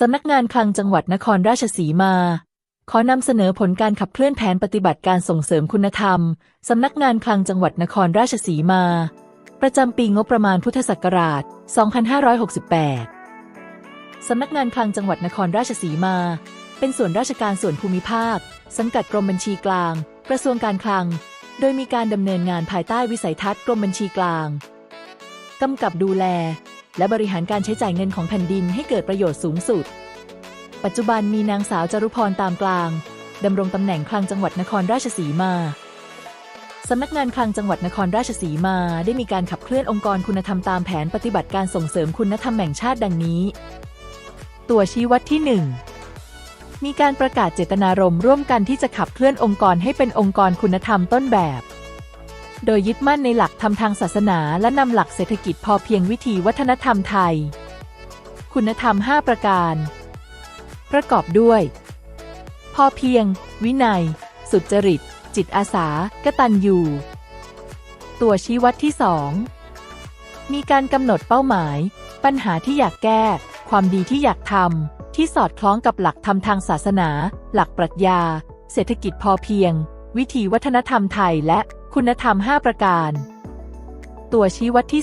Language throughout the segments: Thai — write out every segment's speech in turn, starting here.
สำนักงานคลังจังหวัดนครราชสีมา ขอนำเสนอผลการขับเคลื่อนแผนปฏิบัติการส่งเสริมคุณธรรม สำนักงานคลังจังหวัดนครราชสีมา ประจำปีงบประมาณพุทธศักราช 2568 สำนักงานคลังจังหวัดนครราชสีมา เป็นส่วนราชการส่วนภูมิภาค สังกัดกรมบัญชีกลาง กระทรวงการคลัง โดยมีการดำเนินงานภายใต้วิสัยทัศน์กรมบัญชีกลางกำกับดูแล และบริหารการใช้จ่ายเงินของแผ่นดินให้เกิดประโยชน์สูงสุด ปัจจุบันมีนางสาวจารุพรตามกลางดำรงตำแหน่งคลังจังหวัดนครราชสีมาสำนักงานคลังจังหวัดนครราชสีมาได้มีการขับเคลื่อนองค์กรคุณธรรมตามแผนปฏิบัติการส่งเสริมคุณธรรมแห่งชาติดังนี้ ตัวชี้วัดที่ 1 มีการประกาศเจตนารมณ์ร่วมกันที่จะขับเคลื่อนองค์กรให้เป็นองค์กรคุณธรรมต้นแบบ โดยยึดมั่นในหลักธรรมทางศาสนาและนำหลักเศรษฐกิจพอเพียงวิถีวัฒนธรรมไทย คุณธรรม 5 ประการ ประกอบด้วย พอเพียง วินัย สุจริต จิตอาสากตัญญูตัวชี้วัดที่ 2 มีการกำหนดเป้าหมาย ปัญหาที่อยากแก้ ความดีที่อยากทำที่สอดคล้องกับหลักธรรมทางศาสนา หลักปรัชญา เศรษฐกิจพอเพียง วิถีวัฒนธรรมไทยและ คุณธรรม 5 ประการ ตัวชี้วัดที่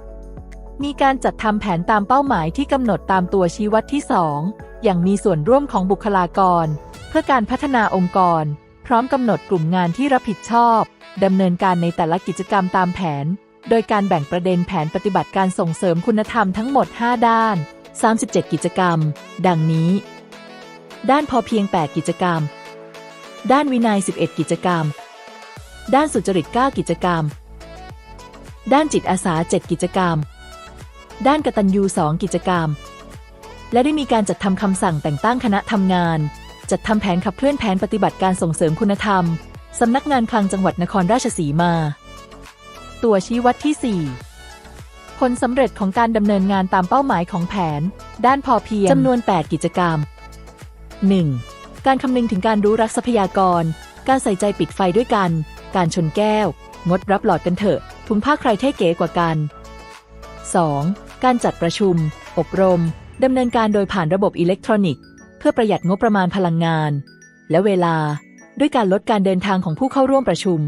3 มีการจัดทำแผนตามเป้าหมายที่กำหนดตามตัวชี้วัดที่ 2 อย่างมีส่วนร่วมของบุคลากร เพื่อการพัฒนาองค์กร พร้อมกำหนดกลุ่มงานที่รับผิดชอบดำเนินการในแต่ละกิจกรรมตามแผน โดยการแบ่งประเด็นแผนปฏิบัติการส่งเสริมคุณธรรมทั้งหมด 5 ด้าน 37 กิจกรรม ดังนี้ ด้านพอเพียง 8 กิจกรรม ด้านวินัย 11 กิจกรรม ด้านสุจริต 9 กิจกรรม ด้านจิตอาสา 7 กิจกรรม ด้านกตัญญู2กิจกรรม และได้มีการจัดทำคำสั่งแต่งตั้งคณะทำงาน จัดทำแผนขับเคลื่อนแผนปฏิบัติการส่งเสริมคุณธรรมสำนักงานคลังจังหวัดนครราชสีมา ตัวชี้วัดที่ 4 ผลสำเร็จของการดำเนินงานตามเป้าหมายของแผน ด้านพอเพียงจำนวน 8 กิจกรรม 1. การคำนึงถึงการรู้รักทรัพยากร การใส่ใจปิดไฟด้วยกัน การชนแก้ว งดรับหลอดกันเถอะถุงผ้าใครเท่เก๋กว่ากัน 2. การจัดประชุม อบรมดำเนินการโดยผ่านระบบอิเล็กทรอนิกส์ เพื่อประหยัดงบประมาณพลังงาน และเวลาด้วยการลดการเดินทางของผู้เข้าร่วมประชุม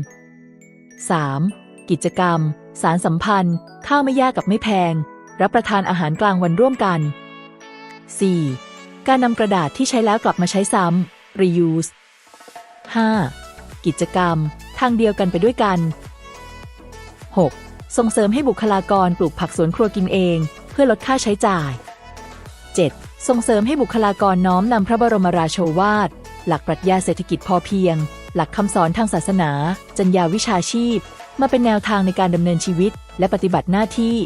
3. กิจกรรม สารสัมพันธ์ ข้าวไม่ยากกับไม่แพง รับประทานอาหารกลางวันร่วมกัน 4. การนำกระดาษที่ใช้แล้วกลับมาใช้ซ้ำ reuse 5. กิจกรรม ทางเดียวกันไปด้วยกัน 6. ส่งเสริมให้บุคลากรปลูกผักสวนครัวกินเอง เพื่อลดค่าใช้จ่าย 7. ส่งเสริมให้บุคลากรน้อมนำพระบรมราโชวาท หลักปรัชญาเศรษฐกิจพอเพียง หลักคำสอนทางศาสนา จรรยาวิชาชีพ มาเป็นแนวทางในการดำเนินชีวิต และปฏิบัติหน้าที่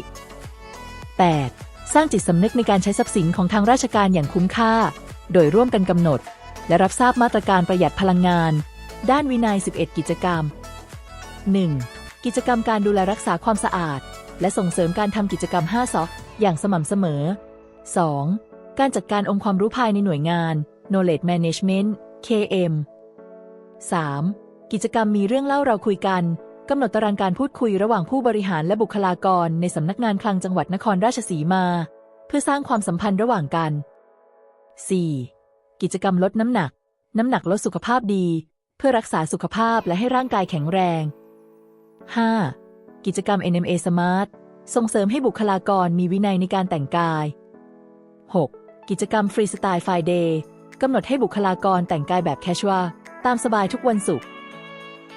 8. สร้างจิตสำนึกในการใช้ทรัพย์สินของทางราชการอย่างคุ้มค่า โดยร่วมกันกำหนด และรับทราบมาตรการประหยัดพลังงาน ด้านวินัย 11 กิจกรรม 1. กิจกรรมการดูแลรักษาความสะอาด และส่งเสริมการทำกิจกรรม 5ซออย่างสม่ำเสมอ 2. การจัดการองค์ความรู้ภายในหน่วยงาน Knowledge Management KM 3. กิจกรรมมีเรื่องเล่าเราคุยกันกำหนดตารางการพูดคุยระหว่างผู้บริหารและบุคลากรในสำนักงานคลังจังหวัดนครราชสีมา เพื่อสร้างความสัมพันธ์ระหว่างกัน 4. กิจกรรมลดน้ำหนัก น้ำหนักลดสุขภาพดี เพื่อรักษาสุขภาพและให้ร่างกายแข็งแรง 5. กิจกรรม NMA Smart ส่งเสริมให้บุคลากรมีวินัยในการแต่งกาย 6. กิจกรรม Freestyle Friday กำหนดให้บุคลากรแต่งกายแบบแคชวลตามสบายทุกวันศุกร์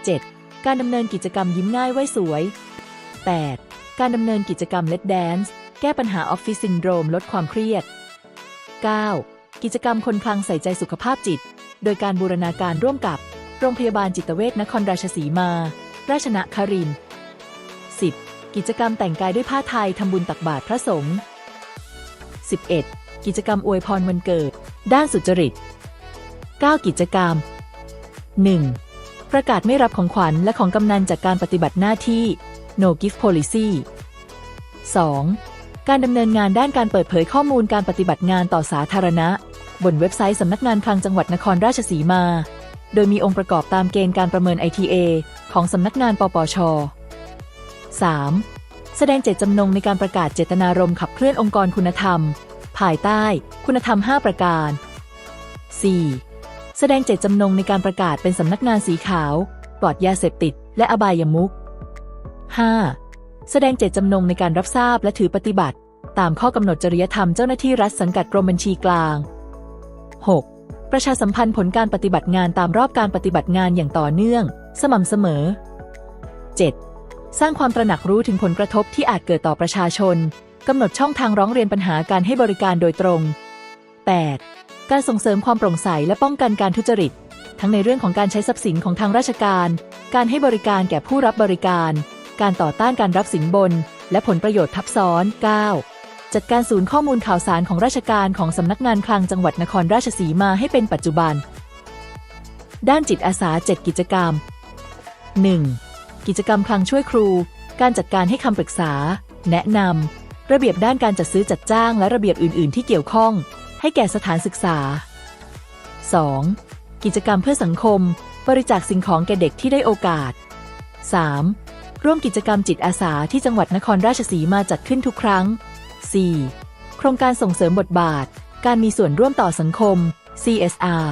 7. การดำเนินกิจกรรมยิ้มง่ายไว้สวย 8. การดำเนินกิจกรรม Let Dance แก้ปัญหาออฟฟิศซินโดรมลดความเครียด 9. กิจกรรมคนคลังใส่ใจสุขภาพจิต โดยการบูรณาการร่วมกับ โรงพยาบาลจิตเวชนครราชสีมา ราชนครินทร์ 10. กิจกรรมแต่งกายด้วยผ้าไทยทำบุญตักบาตรพระสงฆ์ 11. กิจกรรมอวยพรวันเกิด ด้านสุจริต 9. กิจกรรม 1. ประกาศไม่รับของขวัญและของกำนันจากการปฏิบัติหน้าที่ no gift policy 2. การดำเนินงานด้านการเปิดเผยข้อมูลการปฏิบัติงานต่อสาธารณะ บนเว็บไซต์สำนักงานคลังจังหวัดนครราชสีมา โดยมีองค์ประกอบตามเกณฑ์การประเมิน ITA ของสำนักงานปปช 3. แสดงเจตจำนงในการประกาศเจตนารมณ์ขับเคลื่อนองค์กรคุณธรรม ภายใต้ คุณธรรม 5 ประการ 4. แสดงเจตจำนงในการประกาศเป็นสำนักงานสีขาว ปลอดยาเสพติด และอบายมุข 5. แสดงเจตจำนงในการรับทราบและถือปฏิบัติ ตามข้อกำหนดจริยธรรมเจ้าหน้าที่รัฐสังกัดกรมบัญชีกลาง 6. ประชาสัมพันธ์ผลการปฏิบัติงานตามรอบการปฏิบัติงานอย่างต่อเนื่อง สม่ำเสมอ 7. สร้างความตระหนักรู้ถึงผลกระทบที่อาจเกิดต่อประชาชนกำหนดช่องทางร้องเรียนปัญหาการให้บริการโดยตรง 8. การส่งเสริมความโปร่งใสและป้องกันการทุจริต ทั้งในเรื่องของการใช้ทรัพย์สินของทางราชการ การให้บริการแก่ผู้รับบริการ การต่อต้านการรับสินบน และผลประโยชน์ทับซ้อน 9. จัดการศูนย์ข้อมูลข่าวสารของราชการของสำนักงานคลังจังหวัดนครราชสีมาให้เป็นปัจจุบัน ด้านจิตอาสา 7 กิจกรรม 1. กิจกรรมคลังช่วยครู การจัดการให้คำปรึกษา แนะนำระเบียบด้านการจัดซื้อจัดจ้างและระเบียบอื่น ๆ ที่เกี่ยวข้อง ให้แก่สถานศึกษา 2. กิจกรรมเพื่อสังคม บริจาคสิ่งของแก่เด็กที่ได้โอกาส 3. ร่วมกิจกรรมจิตอาสาที่จังหวัดนครราชสีมาจัดขึ้นทุกครั้ง 4. โครงการส่งเสริมบทบาท การมีส่วนร่วมต่อสังคม CSR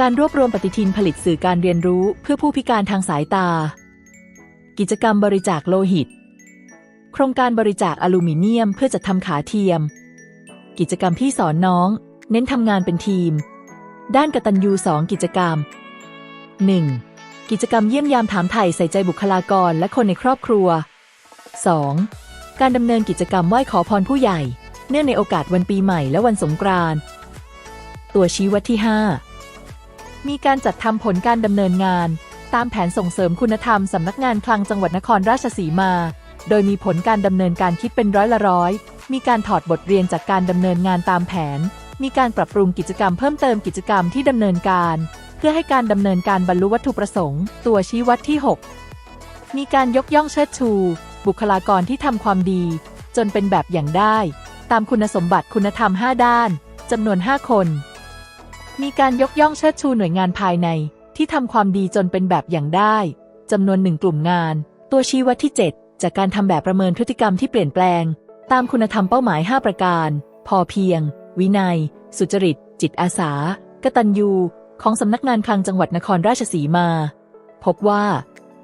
การรวบรวมปฏิทินผลิตสื่อการเรียนรู้เพื่อผู้พิการทางสายตา กิจกรรมบริจาคโลหิต โครงการบริจาคอลูมิเนียมเพื่อจัดทำขาเทียม กิจกรรมพี่สอนน้อง เน้นทำงานเป็นทีม ด้านกตัญญู2กิจกรรม 1. กิจกรรมเยี่ยมยามถามไถ่ใส่ใจบุคลากรและคนในครอบครัว 2. การดำเนินกิจกรรมไหว้ขอพรผู้ใหญ่ เนื่องในโอกาสวันปีใหม่และวันสงกรานต์ตัวชี้วัดที่ 5 มีการจัดทำผลการดำเนินงาน ตามแผนส่งเสริมคุณธรรมสำนักงานคลังจังหวัดนครราชสีมา โดยมีผลการดำเนินการคิดเป็นร้อยละร้อย มีการถอดบทเรียนจากการดำเนินงานตามแผน มีการปรับปรุงกิจกรรมเพิ่มเติมกิจกรรมที่ดำเนินการ เพื่อให้การดำเนินการบรรลุวัตถุประสงค์ ตัวชี้วัดที่ 6 มีการยกย่องเชิดชู บุคลากรที่ทำความดี จนเป็นแบบอย่างได้ ตามคุณสมบัติคุณธรรม 5 ด้านจำนวน 5 คน มีการยกย่องเชิดชูหน่วยงานภายในที่ทำความดีจนเป็นแบบอย่างได้จำนวนหนึ่งกลุ่มงาน ตัวชี้วัดที่ 7 จากการทำแบบประเมินพฤติกรรมที่เปลี่ยนแปลง ตามคุณธรรมเป้าหมาย 5 ประการ พอเพียง วินัย สุจริต จิตอาสา กตัญญู ของสำนักงานคลังจังหวัดนครราชสีมา พบว่า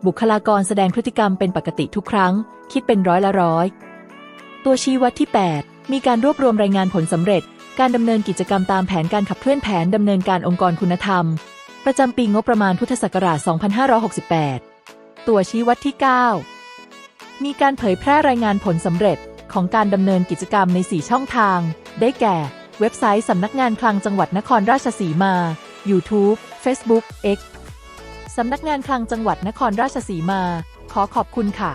บุคลากรแสดงพฤติกรรมเป็นปกติทุกครั้ง คิดเป็นร้อยละร้อย ตัวชี้วัดที่ 8 มีการรวบรวมรายงานผลสำเร็จ การดำเนินกิจกรรมตามแผนการขับเคลื่อนแผนดำเนินการองค์กรคุณธรรม ประจำปีงบประมาณพุทธศักราช 2568 ตัวชี้วัดที่ 9 มีการเผยแพร่รายงานผลสำเร็จของการดำเนินกิจกรรมใน 4 ช่องทาง ได้แก่ เว็บไซต์สำนักงานคลังจังหวัดนครราชสีมา YouTube Facebook X สำนักงานคลังจังหวัดนครราชสีมา ขอขอบคุณค่ะ